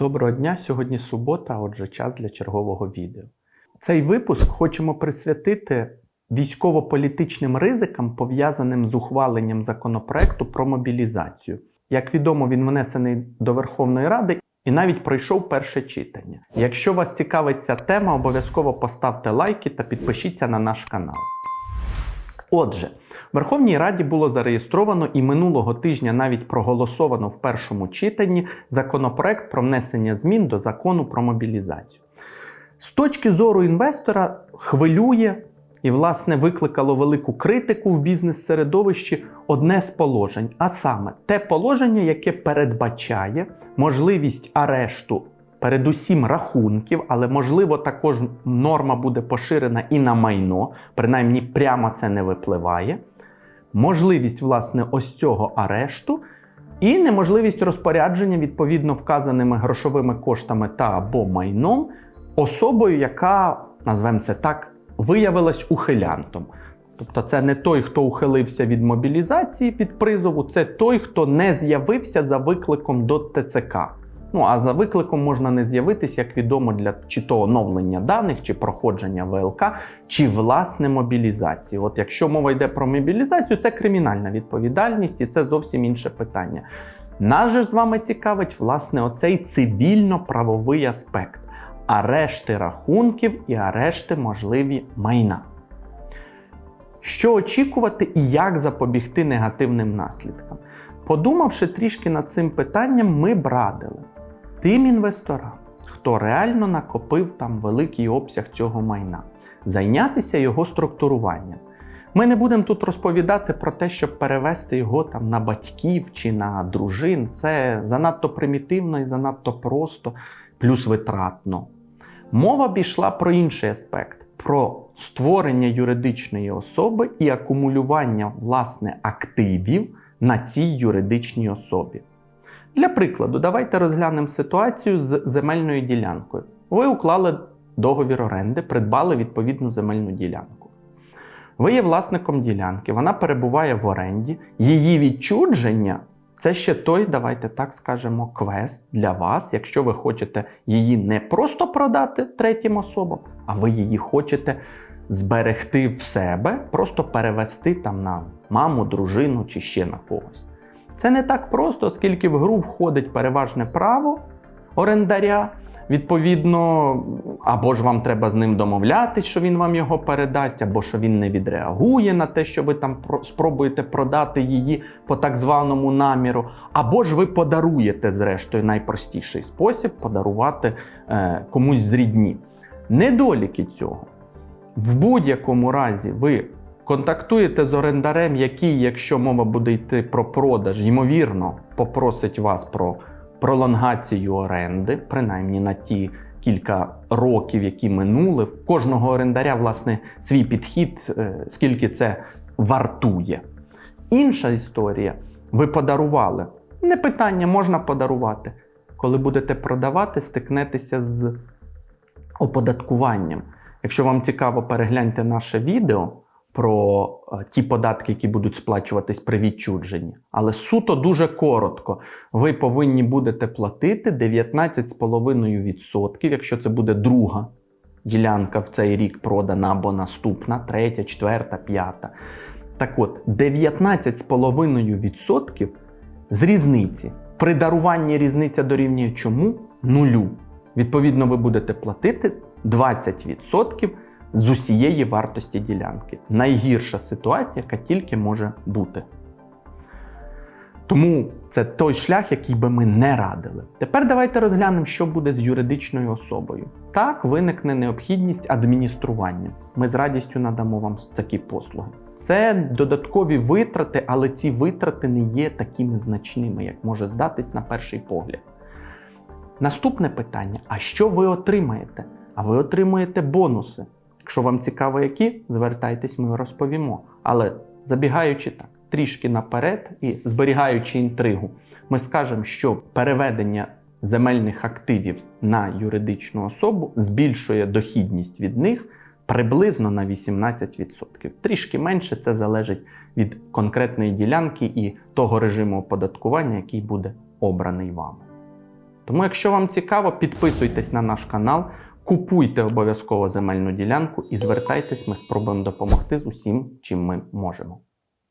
Доброго дня! Сьогодні субота, отже, час для чергового відео. Цей випуск хочемо присвятити військово-політичним ризикам, пов'язаним з ухваленням законопроекту про мобілізацію. Як відомо, він внесений до Верховної Ради і навіть пройшов перше читання. Якщо вас цікавить ця тема, обов'язково поставте лайки та підпишіться на наш канал. Отже, Верховній Раді було зареєстровано і минулого тижня навіть проголосовано в першому читанні законопроект про внесення змін до закону про мобілізацію. З точки зору інвестора хвилює і, власне, викликало велику критику в бізнес-середовищі одне з положень, а саме те положення, яке передбачає можливість арешту. Передусім рахунків, але можливо також норма буде поширена і на майно, принаймні прямо це не випливає. Можливість, власне, ось цього арешту і неможливість розпорядження відповідно вказаними грошовими коштами та або майном особою, яка, назвемо це так, виявилась ухилянтом. Тобто, це не той, хто ухилився від мобілізації під призову, це той, хто не з'явився за викликом до ТЦК. Ну а за викликом можна не з'явитися, як відомо, для чи то оновлення даних, чи проходження ВЛК, чи власне мобілізації. От якщо мова йде про мобілізацію, це кримінальна відповідальність, і це зовсім інше питання. Нас же з вами цікавить власне оцей цивільно-правовий аспект: арешти рахунків і арешти можливі майна. Що очікувати і як запобігти негативним наслідкам? Подумавши трішки над цим питанням, ми б радили тим інвесторам, хто реально накопив там великий обсяг цього майна, зайнятися його структуруванням. Ми не будемо тут розповідати про те, щоб перевести його там на батьків чи на дружин. Це занадто примітивно і занадто просто, плюс витратно. Мова б йшла про інший аспект: про створення юридичної особи і акумулювання власне активів на цій юридичній особі. Для прикладу, давайте розглянемо ситуацію з земельною ділянкою. Ви уклали договір оренди, придбали відповідну земельну ділянку. Ви є власником ділянки, вона перебуває в оренді, її відчудження це ще той, давайте так скажемо, квест для вас, якщо ви хочете її не просто продати третім особам, а ви її хочете зберегти в себе, просто перевести там на маму, дружину чи ще на когось. Це не так просто, оскільки в гру входить переважне право орендаря. Відповідно, або ж вам треба з ним домовлятись, що він вам його передасть, або що він не відреагує на те, що ви там спробуєте продати її по так званому наміру, або ж ви подаруєте, зрештою, найпростіший спосіб подарувати е, комусь з рідні. Недоліки цього. В будь-якому разі ви контактуєте з орендарем, який, якщо мова буде йти про продаж, ймовірно, попросить вас про пролонгацію оренди, принаймні на ті кілька років, які минули. В кожного орендаря, власне, свій підхід, е, скільки це вартує. Інша історія. Ви подарували. Не питання, можна подарувати. Коли будете продавати, стикнетеся з оподаткуванням. Якщо вам цікаво, перегляньте наше відео про е, ті податки, які будуть сплачуватись при відчудженні. Але суто дуже коротко. Ви повинні будете платити 19,5%, якщо це буде друга ділянка в цей рік продана або наступна, третя, четверта, п'ята. Так от, 19,5% з різниці. При даруванні різниця дорівнює чому? Нулю. Відповідно, ви будете платити 20% з усієї вартості ділянки. Найгірша ситуація, яка тільки може бути. Тому це той шлях, який би ми не радили. Тепер давайте розглянемо, що буде з юридичною особою. Так, виникне необхідність адміністрування. Ми з радістю надамо вам такі послуги. Це додаткові витрати, але ці витрати не є такими значними, як може здатись на перший погляд. Наступне питання: а що ви отримаєте? А ви отримуєте бонуси. Якщо вам цікаво, які, звертайтесь, ми розповімо. Але забігаючи так, трішки наперед і зберігаючи інтригу, ми скажемо, що переведення земельних активів на юридичну особу збільшує дохідність від них приблизно на 18%. Трішки менше це залежить від конкретної ділянки і того режиму оподаткування, який буде обраний вами. Тому, якщо вам цікаво, підписуйтесь на наш канал, купуйте обов'язково земельну ділянку і звертайтесь, ми спробуємо допомогти з усім, чим ми можемо.